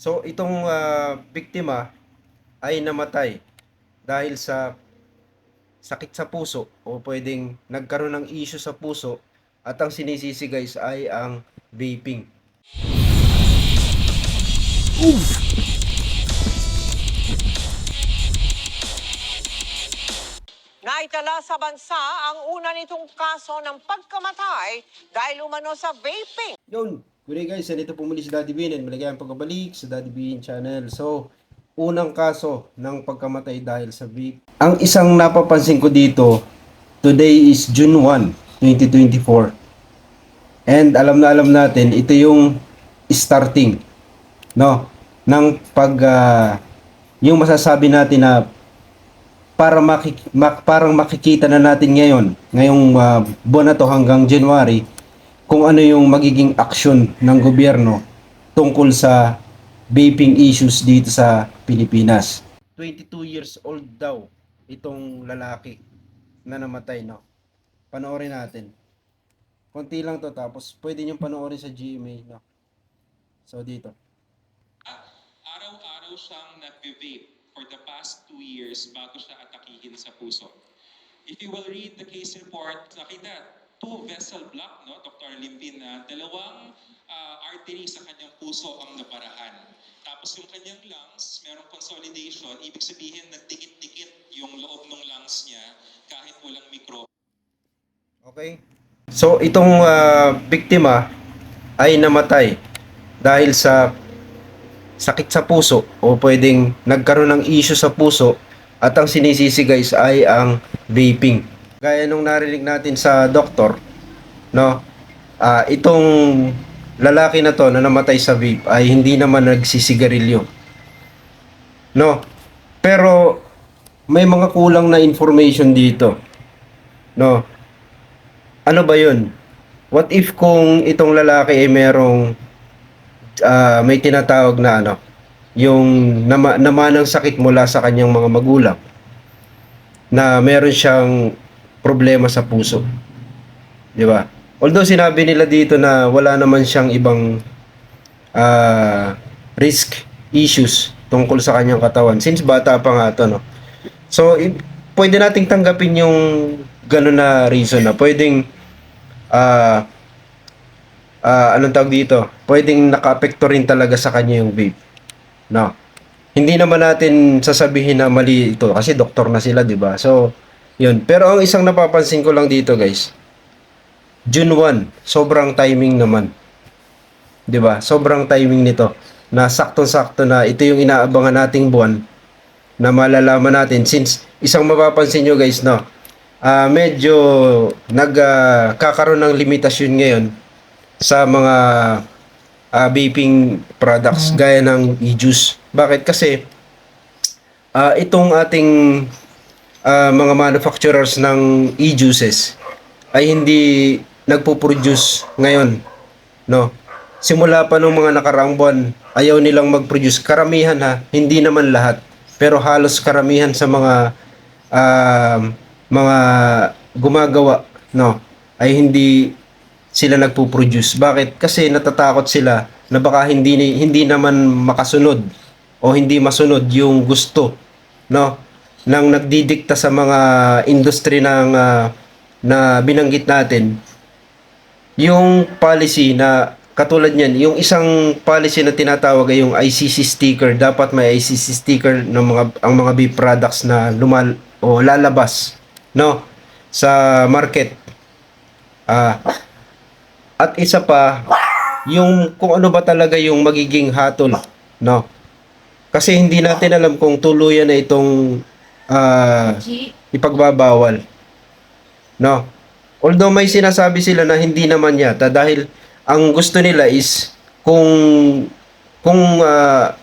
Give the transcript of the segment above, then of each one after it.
So itong ah, biktima ay namatay dahil sa sakit sa puso o pwedeng nagkaroon ng issue sa puso at ang sinisisi guys ay ang vaping. Naitala sa bansa ang una nitong kaso ng pagkamatay dahil umano sa vaping. Yun, good guys, nandito po muli si Daddy Bean and maligayang pagbabalik sa Daddy Bean channel. So, unang kaso ng pagkamatay dahil sa vape. Ang isang napapansin ko dito, today is June 1, 2024. And alam na alam natin, ito yung starting no ng pag ah, yung masasabi natin na para makik- mak- parang makikita na natin ngayon ngayong ah, buwan na to hanggang January kung ano yung magiging aksyon ng gobyerno tungkol sa vaping issues dito sa Pilipinas. 22 years old daw itong lalaki na namatay, no? Panoorin natin. Konti lang to tapos pwede nyo panoorin sa GMA, no? So dito. araw-araw siyang nag-vape for the past two years bago siya atakihin sa puso. If you will read the case report, nakita two vessel block, no, Dr. Limbin, na dalawang ah, artery sa kanyang puso ang nabarahan. Tapos yung kanyang lungs, merong consolidation, ibig sabihin nagdikit-dikit yung loob ng lungs niya kahit walang mikro. Okay? So itong ah, biktima ay namatay dahil sa sakit sa puso o pwedeng nagkaroon ng issue sa puso at ang sinisisi guys ay ang vaping. Gaya nung narinig natin sa doktor, no? Ah, itong lalaki na to na namatay sa vape ay hindi naman nagsisigarilyo. No? Pero may mga kulang na information dito. No? ano ba yun? What if kung itong lalaki ay merong ah, may tinatawag na ano, yung nama, namanang sakit mula sa kanyang mga magulang na meron siyang problema sa puso. Di ba? Although sinabi nila dito na wala naman siyang ibang ah, risk issues tungkol sa kanyang katawan since bata pa nga to, no? So, pwede nating tanggapin yung gano'n na reason na pwedeng ah ah, anong tawag dito? Pwedeng naka-apekto rin talaga sa kanya yung vape. No. Hindi naman natin sasabihin na mali ito kasi doktor na sila, 'di ba? So, 'yun. Pero ang isang napapansin ko lang dito, guys. June 1, sobrang timing naman. 'Di ba? Sobrang timing nito. Na sakto-sakto na ito yung inaabangan nating buwan na malalaman natin since isang mapapansin nyo guys no ah medyo nagkakaroon ng limitasyon ngayon sa mga ah, vaping products gaya ng e-juice. Bakit? Kasi ah, itong ating ah, mga manufacturers ng e-juices ay hindi nagpo-produce ngayon. No? Simula pa nung mga nakaraang buwan, ayaw nilang mag-produce. Karamihan ha, hindi naman lahat. Pero halos karamihan sa mga um, mga gumagawa no ay hindi sila nagpo-produce. Bakit? Kasi natatakot sila na baka hindi hindi naman makasunod o hindi masunod yung gusto no nang nagdidikta sa mga industry ng ah, na binanggit natin yung policy na katulad niyan, yung isang policy na tinatawag ay yung ICC sticker, dapat may ICC sticker ng mga ang mga beef products na lumal o lalabas no sa market. Ah at isa pa yung kung ano ba talaga yung magiging hatol, no? Kasi hindi natin alam kung tuluyan na itong ah, ipagbabawal. No. Although may sinasabi sila na hindi naman yata dahil ang gusto nila is kung kung ah,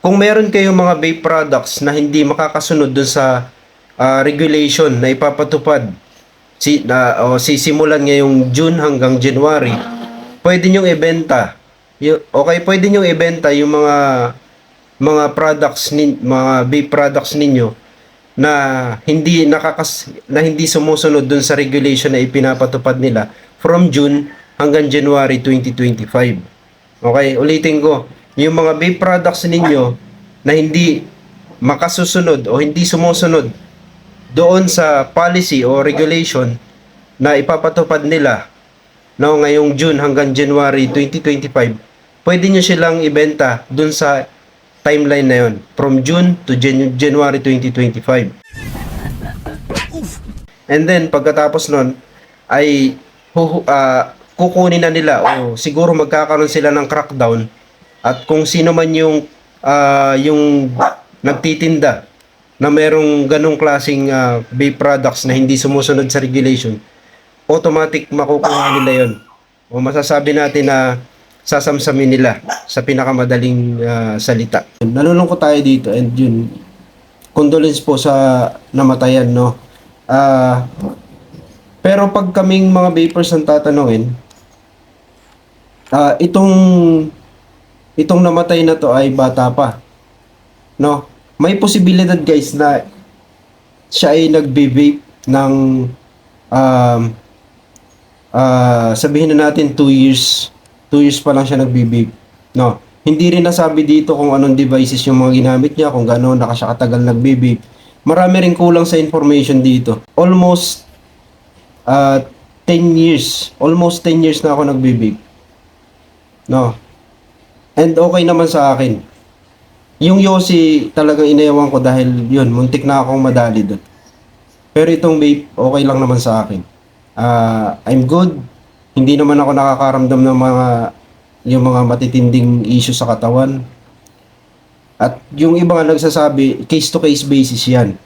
kung meron kayong mga vape products na hindi makakasunod dun sa ah, regulation na ipapatupad si na o sisimulan ngayong June hanggang January, pwede niyo ibenta. Yu- Okay, pwede niyo ibenta yung mga mga products ni mga vape products ninyo na hindi nakakas na hindi sumusunod dun sa regulation na ipinapatupad nila from June hanggang January 2025. Okay, ulitin ko. yung mga vape products ninyo na hindi makasusunod o hindi sumusunod doon sa policy o regulation na ipapatupad nila no ngayong June hanggang January 2025 pwede nyo silang ibenta doon sa timeline na yon from June to Jan- January 2025 and then pagkatapos nun ay ah, kukunin na nila o siguro magkakaroon sila ng crackdown at kung sino man yung ah, yung nagtitinda na merong ganong klaseng ah, vape products na hindi sumusunod sa regulation, automatic makukuha nila yon. O masasabi natin na sasamsamin nila sa pinakamadaling ah, salita. Nalulungkot tayo dito and yun, condolence po sa namatayan, no? Ah, pero pag kaming mga vapers ang tatanungin, ah, itong itong namatay na to ay bata pa. No? May posibilidad guys na siya ay nagbe-vape ng um, ah, sabihin na natin 2 years 2 years pa lang siya nagbe-vape. No? Hindi rin nasabi dito kung anong devices yung mga ginamit niya, kung gaano na siya katagal nagbe-vape. Marami rin kulang sa information dito. Almost uh, 10 years, almost 10 years na ako nagbe-vape. No. And okay naman sa akin. Yung Yossi talagang inayawan ko dahil yun, muntik na akong madali doon. Pero itong vape, okay lang naman sa akin. Ah, I'm good. Hindi naman ako nakakaramdam ng mga yung mga matitinding issue sa katawan. At yung iba nga nagsasabi, case to case basis 'yan.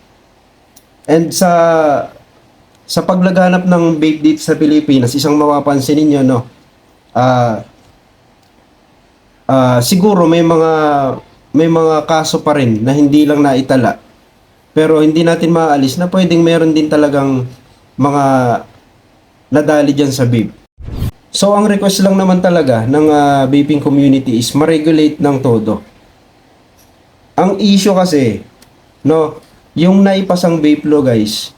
And sa sa paglaganap ng vape dito sa Pilipinas, isang mapapansin ninyo no. Ah ah, siguro may mga may mga kaso pa rin na hindi lang naitala. Pero hindi natin maalis na pwedeng meron din talagang mga nadali dyan sa vape. So ang request lang naman talaga ng ah, vaping community is ma-regulate ng todo. Ang issue kasi, no, yung naipasang vape law guys,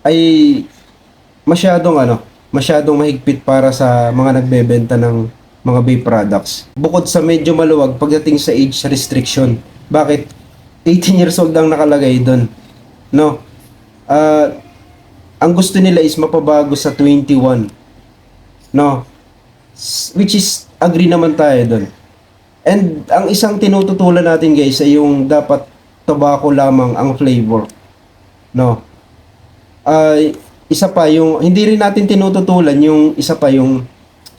ay masyadong ano, masyadong mahigpit para sa mga nagbebenta ng mga vape products. Bukod sa medyo maluwag pagdating sa age restriction. Bakit? 18 years old ang nakalagay doon. No. Ah, ang gusto nila is mapabago sa 21. No. Which is agree naman tayo doon. And ang isang tinututulan natin guys ay yung dapat tobacco lamang ang flavor. No. Ay isa pa yung hindi rin natin tinututulan yung isa pa yung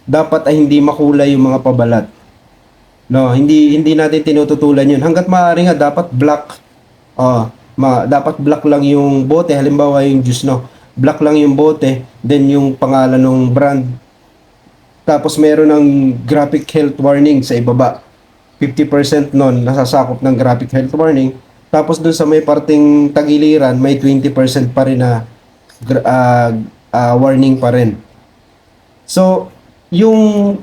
dapat ay hindi makulay yung mga pabalat. No, hindi hindi natin tinututulan 'yun. Hangga't maaari nga dapat black. Oh, ma, dapat black lang yung bote. Halimbawa yung juice no. Black lang yung bote, then yung pangalan ng brand. Tapos meron ng graphic health warning sa ibaba. 50% nun nasasakop ng graphic health warning. Tapos dun sa may parting tagiliran, may 20% pa rin na ah, ah, warning pa rin. So, yung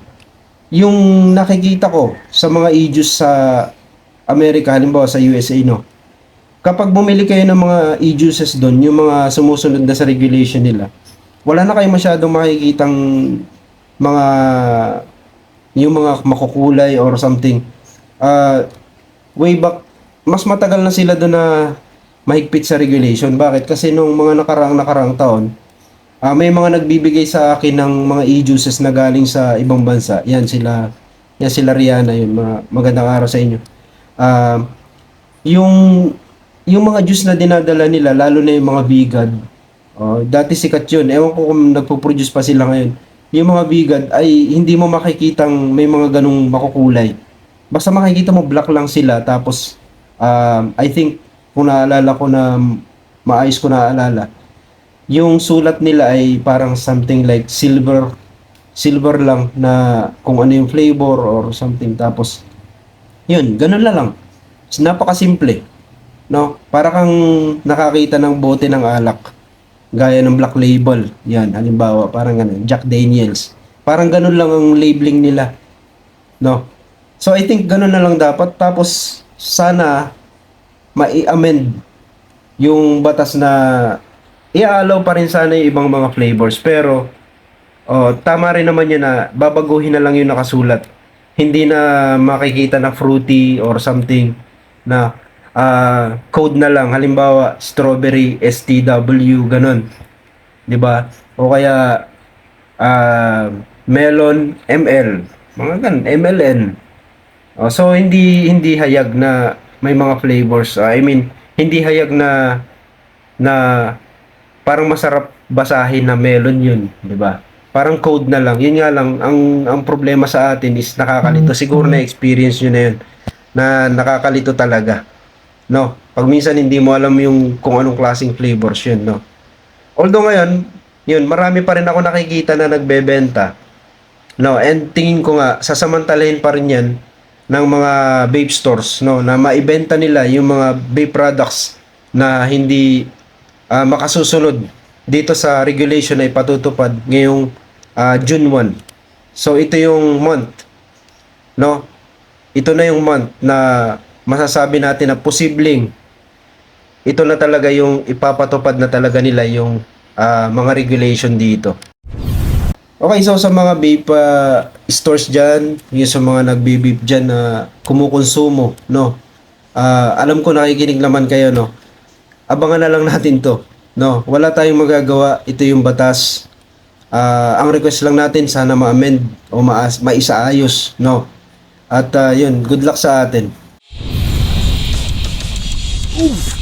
yung nakikita ko sa mga e-juice sa Amerika, halimbawa sa USA, no? Kapag bumili kayo ng mga e-juices doon, yung mga sumusunod na sa regulation nila, wala na kayo masyadong makikitang mga yung mga makukulay or something. Uh, way back, mas matagal na sila doon na mahigpit sa regulation. Bakit? Kasi nung mga nakaraang nakaraang taon, Ah, may mga nagbibigay sa akin ng mga e-juices na galing sa ibang bansa. Yan sila, yan sila Rihanna, yun. Mga, magandang araw sa inyo. Ah, yung yung mga juice na dinadala nila, lalo na yung mga vegan. Oh, dati sikat yun. Ewan ko kung nagpo-produce pa sila ngayon. Yung mga vegan ay hindi mo makikitang may mga ganong makukulay. Basta makikita mo black lang sila tapos um, I think kung naalala ko na maayos ko naalala, yung sulat nila ay parang something like silver silver lang na kung ano yung flavor or something tapos yun ganun na lang. Napakasimple no? Para kang nakakita ng bote ng alak gaya ng black label. Yan halimbawa parang ganun Jack Daniels. Parang ganun lang ang labeling nila. No? So I think ganun na lang dapat. Tapos sana mai-amend yung batas na i-allow pa rin sana yung ibang mga flavors. Pero oh, tama rin naman yun na babaguhin na lang yung nakasulat. Hindi na makikita na fruity or something na ah, code na lang halimbawa strawberry STW ganun 'di ba o kaya ah, melon ML mga ganun MLN Oh, so hindi hindi hayag na may mga flavors Ah, I mean hindi hayag na na parang masarap basahin na melon yun, 'di ba? Parang code na lang. Yun nga lang ang ang problema sa atin is nakakalito. Siguro na experience yun na yun na nakakalito talaga. No, pag minsan hindi mo alam yung kung anong klaseng flavors yun, no. Although ngayon, yun, marami pa rin ako nakikita na nagbebenta. No, and tingin ko nga sasamantalahin pa rin 'yan ng mga vape stores, no, na maibenta nila yung mga vape products na hindi ah, makasusunod dito sa regulation na ipatutupad ngayong ah, June 1. So ito yung month, no? Ito na yung month na masasabi natin na posibleng ito na talaga yung ipapatupad na talaga nila yung ah, mga regulation dito. Okay, so sa mga vape ah, stores dyan, yung sa mga nagbe-vape dyan na kumukonsumo, no? Ah, alam ko nakikinig naman kayo, no? Abangan na lang natin to, no? Wala tayong magagawa, ito yung batas. Ah, ang request lang natin, sana ma-amend o maas, maisaayos, no? At ah, yun, good luck sa atin. Oof.